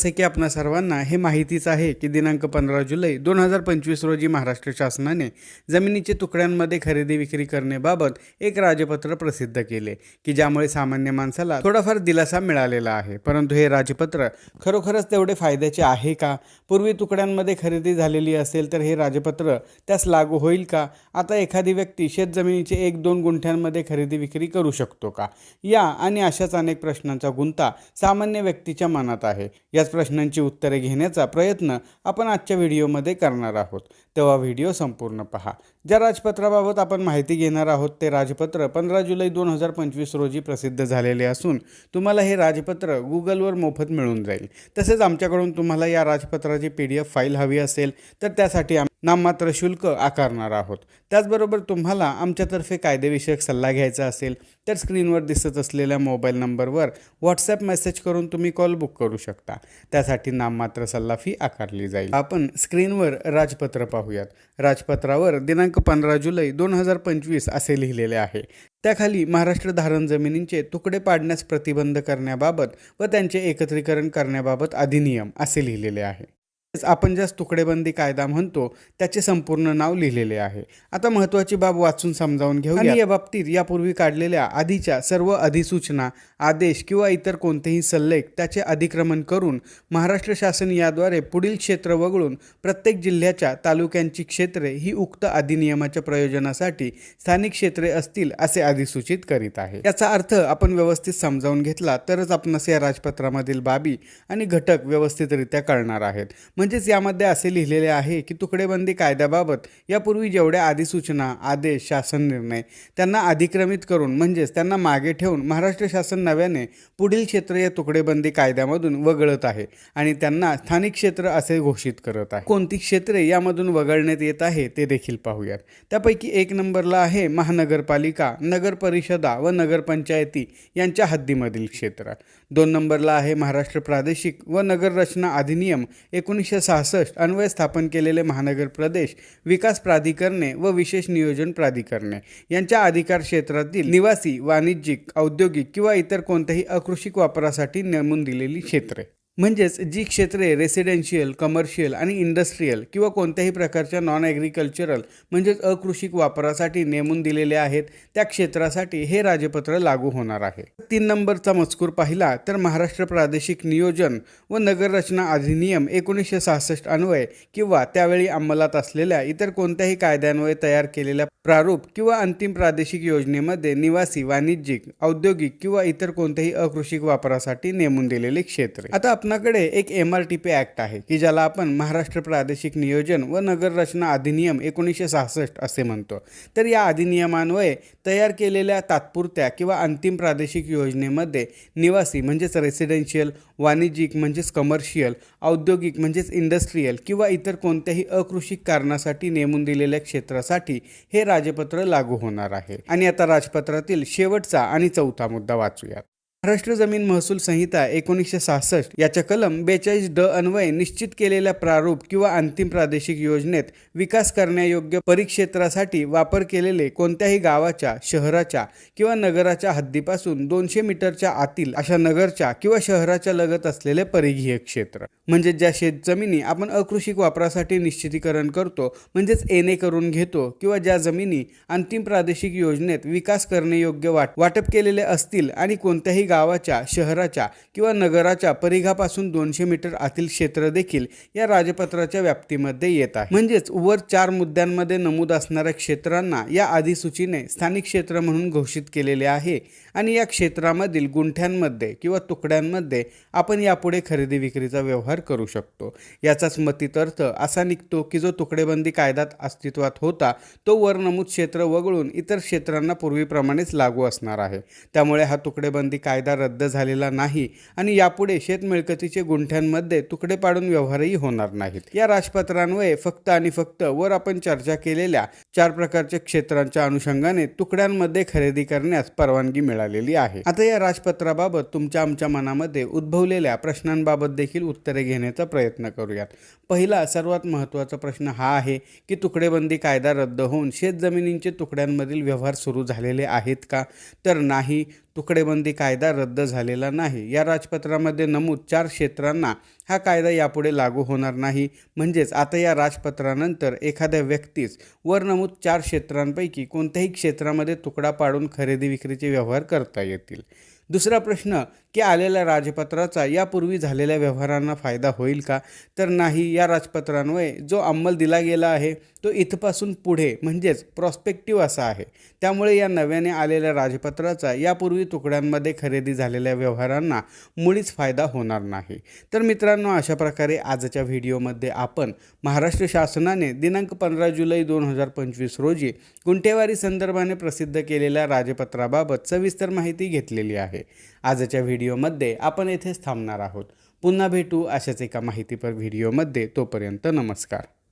जसे की आपणा सर्वांना हे माहितीच आहे की दिनांक पंधरा जुलै दोन हजार पंचवीस रोजी महाराष्ट्र शासनाने जमिनीचे तुकड्यांमध्ये खरेदी विक्री करण्याबाबत एक राजपत्र प्रसिद्ध केले की ज्यामुळे सामान्य माणसाला थोडाफार दिलासा मिळालेला आहे. परंतु हे राजपत्र खरोखरच तेवढे फायद्याचे आहे का? पूर्वी तुकड्यांमध्ये खरेदी झालेली असेल तर हे राजपत्र त्यास लागू होईल का? आता एखादी व्यक्ती शेतजमिनीचे एक दोन गुंठ्यांमध्ये खरेदी विक्री करू शकतो का? या आणि अशाच अनेक प्रश्नांचा गुंता सामान्य व्यक्तीच्या मनात आहे. या याच प्रश्नांची उत्तरे घेण्याचा प्रयत्न आपण आजच्या व्हिडिओमध्ये करणार आहोत. तेव्हा व्हिडिओ संपूर्ण पहा. ज्या राजपत्राबाबत आपण माहिती घेणार आहोत ते राजपत्र पंधरा जुलै दोन हजार पंचवीस रोजी प्रसिद्ध झालेले असून तुम्हाला हे राजपत्र गुगलवर मोफत मिळून जाईल. तसेच आमच्याकडून तुम्हाला या राजपत्राची पी डी एफ फाईल हवी असेल तर त्यासाठी आम नाममात्र शुल्क आकारणार आहोत. त्याचबरोबर तुम्हाला आमच्यातर्फे कायदेविषयक सल्ला घ्यायचा असेल तर स्क्रीनवर दिसत असलेल्या मोबाईल नंबरवर व्हॉट्सॲप मेसेज करून तुम्ही कॉल बुक करू शकता. त्यासाठी नाममात्र सल्ला फी आकारली जाईल. आपण स्क्रीनवर राजपत्र पाहूयात. राजपत्रावर दिनांक पंधरा जुलै दोन हजार पंचवीस असे लिहिलेले आहे. त्याखाली महाराष्ट्र धारण जमिनींचे तुकडे पाडण्यास प्रतिबंध करण्याबाबत व त्यांचे एकत्रीकरण करण्याबाबत अधिनियम असे लिहिलेले आहे. आपण ज्यास तुकडेबंदी कायदा म्हणतो त्याचे संपूर्ण नाव लिहिलेले आहे. आता महत्वाची बाब वाचून समजावून घेऊ आणि या बाबतीत यापूर्वी काढलेल्या आधीच्या सर्व अधिसूचना आदेश किंवा इतर कोणतेही सल्लेख त्याचे अधिक्रमण करून महाराष्ट्र शासन याद्वारे पुढील क्षेत्र वगळून प्रत्येक जिल्ह्याच्या तालुक्यांची क्षेत्रे ही उक्त अधिनियमाच्या प्रयोजनासाठी स्थानिक क्षेत्रे असतील असे अधिसूचित करीत आहे. याचा अर्थ आपण व्यवस्थित समजावून घेतला तरच आपणास या राजपत्रामधील बाबी आणि घटक व्यवस्थितरित्या कळणार आहेत. म्हणजेच यामध्ये असे लिहिलेले आहे की तुकडेबंदी कायद्याबाबत यापूर्वी जेवढ्या अधिसूचना आदेश शासन निर्णय त्यांना अधिक्रमित करून म्हणजेच त्यांना मागे ठेवून महाराष्ट्र शासन नव्याने पुढील क्षेत्र या तुकडेबंदी कायद्यामधून वगळत आहे आणि त्यांना स्थानिक क्षेत्र असे घोषित करत आहे. कोणती क्षेत्रे यामधून वगळण्यात येत आहे ते देखील पाहूयात. त्यापैकी एक नंबरला आहे महानगरपालिका नगर परिषदा व नगरपंचायती यांच्या हद्दीमधील क्षेत्र. दोन नंबरला आहे महाराष्ट्र प्रादेशिक व नगररचना अधिनियम एकोणीसशे सहासष्ट अन्वय स्थापन केलेले महानगर प्रदेश विकास प्राधिकरणे व विशेष नियोजन प्राधिकरणे. यांच्या अधिकार क्षेत्रातील निवासी वाणिज्यिक औद्योगिक किंवा इतर कोणत्याही अकृषिक वापरासाठी नेमून दिलेली क्षेत्रे. म्हणजेच जी क्षेत्रे रेसिडेन्शियल कमर्शियल आणि इंडस्ट्रीयल किंवा कोणत्याही प्रकारच्या नॉन ॲग्रिकल्चरल म्हणजेच अकृषिक वापरासाठी नेमून दिलेले आहेत त्या क्षेत्रासाठी हे राजपत्र लागू होणार आहे. तीन नंबरचा मजकूर पाहिला तर महाराष्ट्र प्रादेशिक नियोजन व नगररचना अधिनियम एकोणीसशे सहासष्ट अन्वय किंवा त्यावेळी अंमलात असलेल्या इतर कोणत्याही कायद्यान्वये तयार केलेल्या प्रारूप किंवा अंतिम प्रादेशिक योजनेमध्ये निवासी वाणिज्यिक औद्योगिक किंवा इतर कोणत्याही अकृषिक वापरासाठी नेमून दिलेले क्षेत्र. आता शासनाकडे एक M R T P act आहे की ज्याला आपण महाराष्ट्र प्रादेशिक नियोजन व नगररचना अधिनियम एकोणीसशे सहासष्ट असे म्हणतो. तर या अधिनियमान्वये तयार केलेल्या तात्पुरत्या किंवा अंतिम प्रादेशिक योजनेमध्ये निवासी म्हणजेच रेसिडेन्शियल वाणिज्यिक म्हणजेच कमर्शियल औद्योगिक म्हणजेच इंडस्ट्रीयल किंवा इतर कोणत्याही अकृषिक कारणासाठी नेमून दिलेल्या क्षेत्रासाठी हे राजपत्र लागू होणार आहे. आणि आता राजपत्रातील शेवटचा आणि चौथा मुद्दा वाचूयात. महाराष्ट्र जमीन महसूल संहिता एकोणीसशे सहासष्ट याच्या कलम बेचाळीस ड अन्वये निश्चित केलेल्या प्रारूप किंवा अंतिम प्रादेशिक योजनेत विकास करण्यायोग्य परिक्षेत्रासाठी वापर केलेले कोणत्याही गावाच्या शहराच्या किंवा नगराच्या हद्दीपासून दोनशे मीटरच्या आतील अशा नगरच्या किंवा शहराच्या लगत असलेले परिघीय क्षेत्र. म्हणजे ज्या शेतजमिनी आपण अकृषिक वापरासाठी निश्चितीकरण करतो म्हणजेच एने करून घेतो किंवा ज्या जमिनी अंतिम प्रादेशिक योजनेत विकास करण्यायोग्य वाट वाटप केलेले असतील आणि कोणत्याही गावाच्या शहराच्या किंवा नगराच्या परिघापासून दोनशे मीटर आतील क्षेत्र देखील या राजपत्राच्या व्याप्तीमध्ये येत आहे. म्हणजेच वर चार मुद्द्यांमध्ये नमूद असणाऱ्या क्षेत्रांना या अधिसूचीने स्थानिक क्षेत्र म्हणून घोषित केलेले आहे आणि या क्षेत्रामधील गुंठ्यांमध्ये किंवा तुकड्यांमध्ये आपण यापुढे खरेदी विक्रीचा व्यवहार करू शकतो. याचाच मतीत अर्थ असा निघतो की जो तुकडेबंदी कायद्यात अस्तित्वात होता तो वर नमूद क्षेत्र वगळून इतर क्षेत्रांना पूर्वीप्रमाणेच लागू असणार आहे. त्यामुळे हा तुकडेबंदी कायदा कायदा रद्द झालेला नाही आणि यापुढे शेतमिळकतीचे गुंठ्यांमध्ये तुकडे पाडून व्यवहारही होणार नाहीत. या राजपत्रान्वये फक्त आणि फक्त वर आपण चर्चा केलेल्या चार प्रकारच्या क्षेत्रांच्या अनुषंगाने तुकड्यांमध्ये खरेदी करण्यास परवानगी मिळालेली आहे. आता या राजपत्राबाबत तुमच्या आमच्या मनामध्ये उद्भवलेल्या प्रश्नांबाबत देखील उत्तरे घेण्याचा प्रयत्न करूयात. पहिला सर्वात महत्त्वाचा प्रश्न हा आहे की तुकडेबंदी कायदा रद्द होऊन शेतजमिनींचे तुकड्यांमधील व्यवहार सुरू झालेले आहेत का? तर नाही तुकडेबंदी कायदा रद्द झालेला नाही. या राजपत्रामध्ये नमूद चार क्षेत्रांना हा कायदा यापुढे लागू होणार नाही. म्हणजेच आता या राजपत्रानंतर एखाद्या व्यक्तीस वर नमूद चार क्षेत्रांपैकी कोणत्याही क्षेत्रामध्ये तुकडा पाडून खरेदी विक्रीचे व्यवहार करता येतील. दुसरा प्रश्न की आलेल्या राजपत्राचा यापूर्वी झालेल्या व्यवहारांना फायदा होईल का? तर नाही या राजपत्रांमुळे जो अंमल दिला गेला आहे तो इथपासून पुढे म्हणजेच प्रॉस्पेक्टिव्ह असा आहे. त्यामुळे या नव्याने आलेल्या राजपत्राचा यापूर्वी तुकड्यांमध्ये खरेदी झालेल्या व्यवहारांना मुळीच फायदा होणार नाही. तर मित्रांनो अशा प्रकारे आजच्या व्हिडिओमध्ये आपण महाराष्ट्र शासनाने दिनांक पंधरा जुलै दोन हजार पंचवीस रोजी गुंठेवारी संदर्भाने प्रसिद्ध केलेल्या राजपत्राबाबत सविस्तर माहिती घेतलेली आहे. आजच्या व्हिडिओमध्ये आपण येथेच थांबणार आहोत. पुन्हा भेटू अशाच एका माहितीपर व्हिडिओमध्ये. तोपर्यंत नमस्कार.